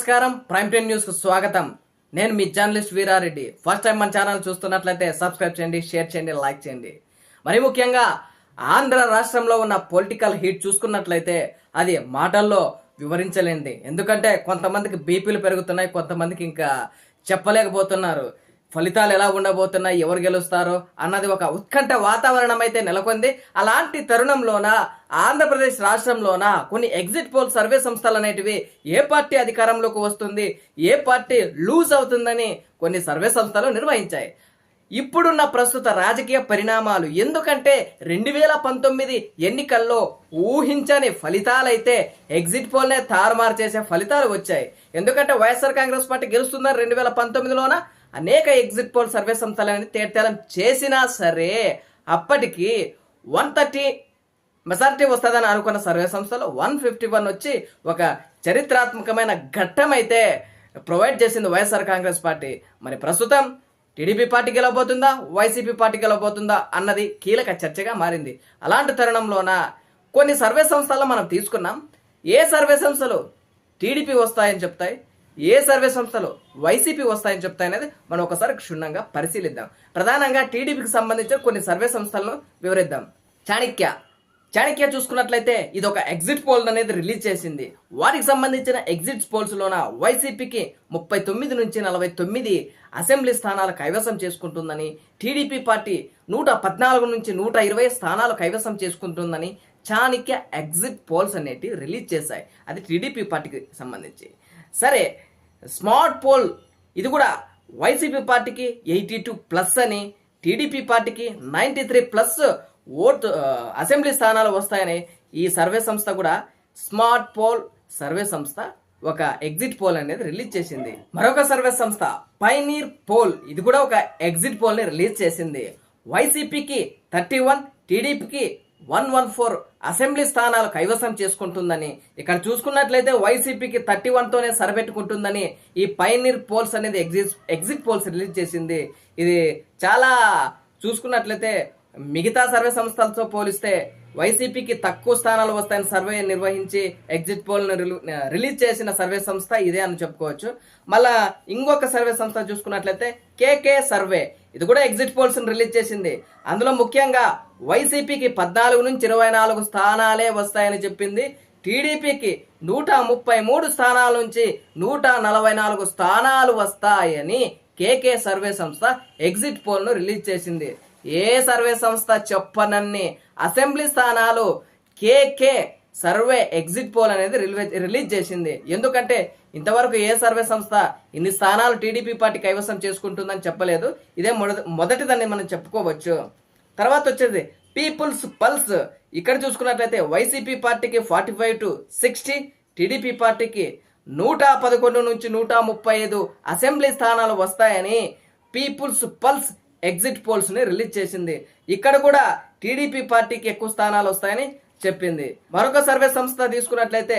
నమస్కారం. Prime ten న్యూస్కు స్వాగతం. నేను మీ జర్నలిస్ట్ వీరారెడ్డి. ఫస్ట్ టైం మన ఛానల్ చూస్తున్నట్లయితే సబ్స్క్రైబ్ చేయండి షేర్ చేయండి లైక్ చేయండి. మరి ముఖ్యంగా ఆంధ్ర రాష్ట్రంలో ఉన్న పొలిటికల్ హీట్ చూసుకున్నట్లయితే అది మాటల్లో వివరించలేండి ఎందుకంటే కొంతమందికి బీపీలు పెరుగుతున్నాయి కొంతమందికి ఇంకా చెప్పలేకపోతున్నారు. ఫలితాలు ఎలా ఉండబోతున్నాయి ఎవరు గెలుస్తారో అన్నది ఒక ఉత్కంఠ వాతావరణం అయితే నెలకొంది. అలాంటి తరుణంలోన ఆంధ్రప్రదేశ్ రాష్ట్రంలోన కొన్ని ఎగ్జిట్ పోల్ సర్వే సంస్థలు అనేటివి ఏ పార్టీ అధికారంలోకి వస్తుంది ఏ పార్టీ లూజ్ అవుతుందని కొన్ని సర్వే సంస్థలు నిర్వహించాయి. ఇప్పుడున్న ప్రస్తుత రాజకీయ పరిణామాలు ఎందుకంటే రెండు వేల పంతొమ్మిది ఎన్నికల్లో ఊహించని ఫలితాలైతే ఎగ్జిట్ పోల్నే తారుమారు చేసే ఫలితాలు వచ్చాయి. ఎందుకంటే వైఎస్ఆర్ కాంగ్రెస్ పార్టీ గెలుస్తుందని రెండు వేల పంతొమ్మిదిలోన అనేక ఎగ్జిట్ పోల్ సర్వే సంస్థలని తేటతెలం చేసినా సరే అప్పటికి వన్ థర్టీ మెజారిటీ వస్తుందని అనుకున్న సర్వే సంస్థలు వన్ ఫిఫ్టీ వన్ వచ్చి ఒక చరిత్రాత్మకమైన ఘట్టం అయితే ప్రొవైడ్ చేసింది వైఎస్ఆర్ కాంగ్రెస్ పార్టీ. మరి ప్రస్తుతం టీడీపీ పార్టీ గెలవబోతుందా? వైసీపీ పార్టీ గెలవబోతుందా అన్నది కీలక చర్చగా మారింది. అలాంటి తరుణంలోన కొన్ని సర్వే సంస్థలు మనం తీసుకున్నాం. ఏ సర్వే సంస్థలు టీడీపీ వస్తాయని చెప్తాయి? ఏ సర్వే సంస్థలు వైసీపీ వస్తాయని చెప్తాయనేది మనం ఒకసారి క్షుణ్ణంగా పరిశీలిద్దాం. ప్రధానంగా టీడీపీకి సంబంధించిన కొన్ని సర్వే సంస్థలను వివరిద్దాం. చాణక్య. చాణక్య చూసుకున్నట్లయితే ఇది ఒక ఎగ్జిట్ పోల్ అనేది రిలీజ్ చేసింది. వారికి సంబంధించిన ఎగ్జిట్ పోల్స్ లోన వైసీపీకి ముప్పై తొమ్మిది నుంచి నలభై తొమ్మిది అసెంబ్లీ స్థానాలు కైవసం చేసుకుంటుందని టీడీపీ పార్టీ నూట పద్నాలుగు నుంచి నూట ఇరవై స్థానాలు కైవసం చేసుకుంటుందని చాణక్య ఎగ్జిట్ పోల్స్ అనేటివి రిలీజ్ చేశాయి. అది టీడీపీ పార్టీకి సంబంధించి. సరే స్మార్ట్ పోల్. ఇది కూడా వైసీపీ పార్టీకి ఎయిటీ టూ ప్లస్ అని టీడీపీ పార్టీకి ninety three plus vote assembly స్థానాలు వస్తాయని ఈ సర్వే సంస్థ కూడా స్మార్ట్ పోల్ సర్వే సంస్థ ఒక ఎగ్జిట్ పోల్ అనేది రిలీజ్ చేసింది. మరొక సర్వే సంస్థ పైనీర్ పోల్. ఇది కూడా ఒక ఎగ్జిట్ పోల్ని రిలీజ్ చేసింది. వైసీపీకి థర్టీ వన్ టీడీపీకి వన్ వన్ ఫోర్ అసెంబ్లీ స్థానాలు కైవసం చేసుకుంటుందని ఇక్కడ చూసుకున్నట్లయితే వైసీపీకి థర్టీ వన్తోనే సరిపెట్టుకుంటుందని ఈ పైనీర్ పోల్స్ అనేది ఎగ్జిట్ ఎగ్జిట్ పోల్స్ రిలీజ్ చేసింది. ఇది చాలా చూసుకున్నట్లయితే మిగతా సర్వే సంస్థలతో పోలిస్తే వైసీపీకి తక్కువ స్థానాలు వస్తాయని సర్వే నిర్వహించి ఎగ్జిట్ పోల్ను రిలీజ్ చేసిన సర్వే సంస్థ ఇదే అని చెప్పుకోవచ్చు. మళ్ళా ఇంకొక సర్వే సంస్థ చూసుకున్నట్లయితే కేకే సర్వే. ఇది కూడా ఎగ్జిట్ పోల్స్ని రిలీజ్ చేసింది. అందులో ముఖ్యంగా వైసీపీకి పద్నాలుగు నుంచి ఇరవై నాలుగు స్థానాలే వస్తాయని చెప్పింది. టీడీపీకి నూట ముప్పై మూడు స్థానాల నుంచి నూట నలభై నాలుగు స్థానాలు వస్తాయని కేకే సర్వే సంస్థ ఎగ్జిట్ పోల్ను రిలీజ్ చేసింది. ఏ సర్వే సంస్థ చెప్పనన్ని అసెంబ్లీ స్థానాలు కేకే సర్వే ఎగ్జిట్ పోల్ అనేది రిలీజ్ రిలీజ్ చేసింది. ఎందుకంటే ఇంతవరకు ఏ సర్వే సంస్థ ఇన్ని స్థానాలు టీడీపీ పార్టీ కైవసం చేసుకుంటుందని చెప్పలేదు. ఇదే మొద మొదటిదని మనం చెప్పుకోవచ్చు. తర్వాత వచ్చేది పీపుల్స్ పల్స్ ఇక్కడ చూసుకున్నట్లయితే వైసీపీ పార్టీకి forty five to sixty TDP పార్టీకి నూట పదకొండు నుంచి నూట ముప్పై ఐదు అసెంబ్లీ స్థానాలు వస్తాయని పీపుల్స్ పల్స్ ఎగ్జిట్ పోల్స్ని రిలీజ్ చేసింది. ఇక్కడ కూడా టీడీపీ పార్టీకి ఎక్కువ స్థానాలు వస్తాయని చెప్పింది. మరొక సర్వే సంస్థ తీసుకున్నట్లయితే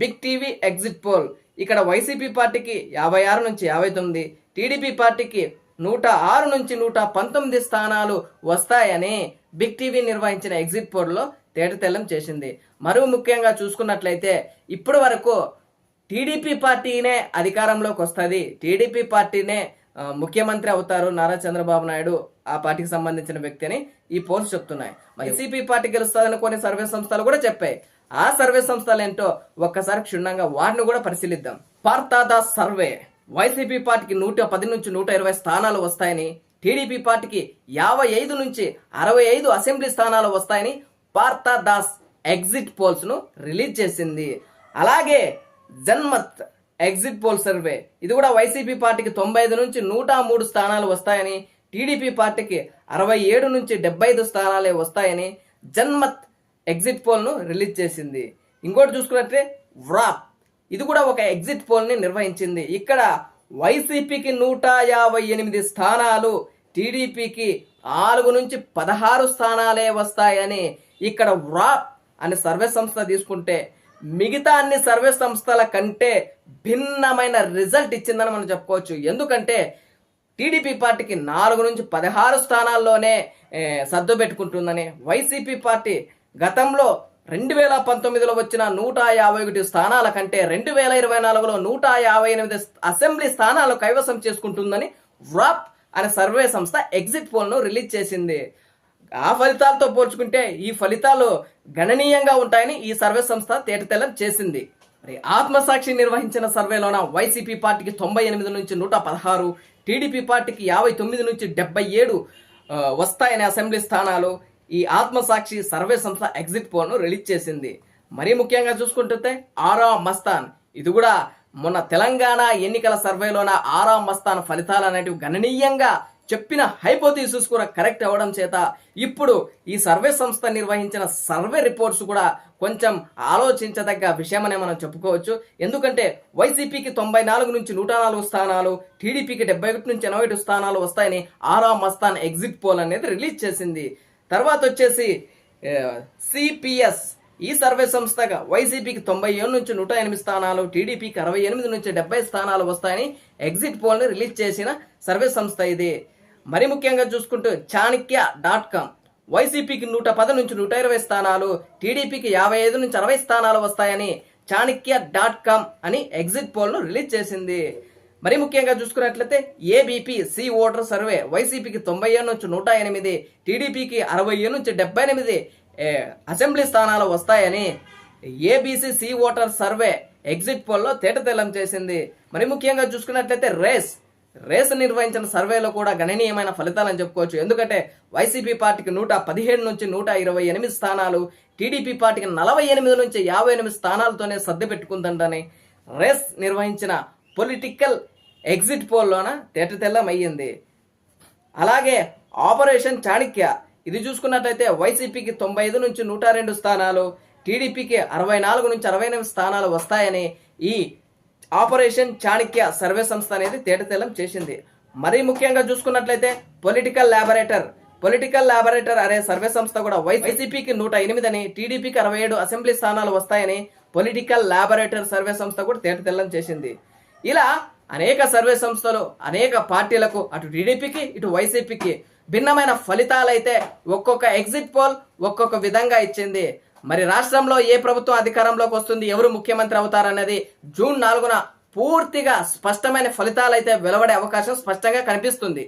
బిగ్ టీవీ ఎగ్జిట్ పోల్ ఇక్కడ వైసీపీ పార్టీకి యాభై ఆరు నుంచి యాభై తొమ్మిది టీడీపీ పార్టీకి నూట ఆరు నుంచి నూట పంతొమ్మిది స్థానాలు వస్తాయని బిగ్ టీవీ నిర్వహించిన ఎగ్జిట్ పోల్లో తేటతెల్లం చేసింది. మరో ముఖ్యంగా చూసుకున్నట్లయితే ఇప్పటి వరకు టీడీపీ పార్టీనే అధికారంలోకి వస్తుంది. టీడీపీ పార్టీనే ముఖ్యమంత్రి అవుతారు నారా చంద్రబాబు నాయుడు ఆ పార్టీకి సంబంధించిన వ్యక్తి అని ఈ పోల్స్ చెప్తున్నాయి. వైసీపీ పార్టీ గెలుస్తుందని కొన్ని సర్వే సంస్థలు కూడా చెప్పాయి. ఆ సర్వే సంస్థలు ఏంటో ఒక్కసారి క్షుణ్ణంగా వాటిని కూడా పరిశీలిద్దాం. పార్తాదాస్ సర్వే. వైసీపీ పార్టీకి నూట పది నుంచి నూట ఇరవై స్థానాలు వస్తాయని టీడీపీ పార్టీకి యాభై ఐదు నుంచి అరవై ఐదు అసెంబ్లీ స్థానాలు వస్తాయని పార్తాదాస్ ఎగ్జిట్ పోల్స్ను రిలీజ్ చేసింది. అలాగే జన్మత్ ఎగ్జిట్ పోల్ సర్వే ఇది కూడా వైసీపీ పార్టీకి తొంభై ఐదు నుంచి నూట మూడు స్థానాలు వస్తాయని టీడీపీ పార్టీకి అరవై ఏడు నుంచి డెబ్బై ఐదు స్థానాలే వస్తాయని జన్మత్ ఎగ్జిట్ పోల్ను రిలీజ్ చేసింది. ఇంకోటి చూసుకున్నట్టే వ్రాప్. ఇది కూడా ఒక ఎగ్జిట్ పోల్ని నిర్వహించింది. ఇక్కడ వైసీపీకి నూట యాభై ఎనిమిది స్థానాలు టీడీపీకి నాలుగు నుంచి పదహారు స్థానాలే వస్తాయని ఇక్కడ వ్రాప్ అనే సర్వే సంస్థ తీసుకుంటే మిగతా అన్ని సర్వే సంస్థల కంటే భిన్నమైన రిజల్ట్ ఇచ్చిందని మనం చెప్పుకోవచ్చు. ఎందుకంటే టీడీపీ పార్టీకి నాలుగు నుంచి పదహారు స్థానాల్లోనే సర్దు పెట్టుకుంటుందని వైసీపీ పార్టీ గతంలో రెండు వేల పంతొమ్మిదిలో వచ్చిన నూట యాభై ఒకటి స్థానాల కంటే రెండు వేల ఇరవై నాలుగులో నూట యాభై ఎనిమిది అసెంబ్లీ స్థానాలు కైవసం చేసుకుంటుందని వ్రాప్ అనే సర్వే సంస్థ ఎగ్జిట్ పోల్ను రిలీజ్ చేసింది. ఆ ఫలితాలతో పోల్చుకుంటే ఈ ఫలితాలు గణనీయంగా ఉంటాయని ఈ సర్వే సంస్థ తేటతెల్లం చేసింది. మరి ఆత్మసాక్షి నిర్వహించిన సర్వేలోన వైసీపీ పార్టీకి తొంభై ఎనిమిది నుంచి నూట పదహారు టీడీపీ పార్టీకి యాభై తొమ్మిది నుంచి డెబ్బై ఏడు వస్తాయని వస్తాయనే అసెంబ్లీ స్థానాలు. ఈ ఆత్మసాక్షి సర్వే సంస్థ ఎగ్జిట్ పోల్ను రిలీజ్ చేసింది. మరీ ముఖ్యంగా చూసుకుంటుంటే ఆరా మస్తాన్. ఇది కూడా మొన్న తెలంగాణ ఎన్నికల సర్వేలోన ఆరా మస్తాన్ ఫలితాలు అనేటివి గణనీయంగా చెప్పిన హైపోథీసిస్ కూడా కరెక్ట్ అవ్వడం చేత ఇప్పుడు ఈ సర్వే సంస్థ నిర్వహించిన సర్వే రిపోర్ట్స్ కూడా కొంచెం ఆలోచించదగ్గ విషయమనే మనం చెప్పుకోవచ్చు. ఎందుకంటే వైసీపీకి తొంభై నాలుగు నుంచి నూట నాలుగు స్థానాలు టీడీపీకి డెబ్బై ఒకటి నుంచి ఎనభై ఒకటి స్థానాలు వస్తాయని ఆరా మస్తాన్ ఎగ్జిట్ పోల్ అనేది రిలీజ్ చేసింది. తర్వాత వచ్చేసి సిపిఎస్ ఈ సర్వే సంస్థగా వైసీపీకి తొంభై ఏడు నుంచి నూట ఎనిమిది స్థానాలు టీడీపీకి అరవై ఎనిమిది నుంచి డెబ్బై స్థానాలు వస్తాయని ఎగ్జిట్ పోల్ని రిలీజ్ చేసిన సర్వే సంస్థ ఇది. మరి ముఖ్యంగా చూసుకుంటూ చాణక్య డాట్ కామ్. వైసీపీకి నూట పది నుంచి నూట ఇరవై స్థానాలు టీడీపీకి యాభై ఐదు నుంచి అరవై స్థానాలు వస్తాయని చాణక్య డాట్ కామ్ అని ఎగ్జిట్ పోల్ను రిలీజ్ చేసింది. మరి ముఖ్యంగా చూసుకున్నట్లయితే ఏబీపీ సి ఓటర్ సర్వే వైసీపీకి తొంభై ఏడు నుంచి నూట ఎనిమిది టీడీపీకి అరవై ఏడు నుంచి డెబ్బై ఎనిమిది అసెంబ్లీ స్థానాలు వస్తాయని ABC C voter survey exit పోల్లో తేటతెల్లం చేసింది. మరి ముఖ్యంగా చూసుకున్నట్లయితే రేస్ రేస్ నిర్వహించిన సర్వేలో కూడా గణనీయమైన ఫలితాలని చెప్పుకోవచ్చు. ఎందుకంటే వైసీపీ పార్టీకి నూట పదిహేడు నుంచి నూట ఇరవై ఎనిమిది స్థానాలు టీడీపీ పార్టీకి నలభై ఎనిమిది నుంచి యాభై ఎనిమిది స్థానాలతోనే సర్ది పెట్టుకుందంటని రేస్ నిర్వహించిన పొలిటికల్ ఎగ్జిట్ పోల్లోన తేటతెల్లం అయ్యింది అలాగే ఆపరేషన్ చాణక్య ఇది చూసుకున్నట్లయితే వైసీపీకి తొంభై ఐదు నుంచి నూట రెండు స్థానాలు టీడీపీకి అరవై నాలుగు నుంచి అరవై ఎనిమిది స్థానాలు వస్తాయని ఈ ఆపరేషన్ చాణక్య సర్వే సంస్థ అనేది తేటతెల్లం చేసింది. మరీ ముఖ్యంగా చూసుకున్నట్లయితే పొలిటికల్ ల్యాబరేటర్ పొలిటికల్ ల్యాబరేటర్ అనే సర్వే సంస్థ కూడా వైసీపీకి నూట ఎనిమిదని టీడీపీకి అరవై ఏడు అసెంబ్లీ స్థానాలు వస్తాయని పొలిటికల్ ల్యాబొరేటర్ సర్వే సంస్థ కూడా తేటతెల్లం చేసింది. ఇలా అనేక సర్వే సంస్థలు అనేక పార్టీలకు అటు టీడీపీకి ఇటు వైసీపీకి భిన్నమైన ఫలితాలైతే ఒక్కొక్క ఎగ్జిట్ పోల్ ఒక్కొక్క విధంగా ఇచ్చింది. మరి రాష్ట్రంలో ఏ ప్రభుత్వం అధికారంలోకి వస్తుంది ఎవరు ముఖ్యమంత్రి అవుతారన్నది జూన్ నాలుగున పూర్తిగా స్పష్టమైన ఫలితాలైతే వెలువడే అవకాశం స్పష్టంగా కనిపిస్తుంది.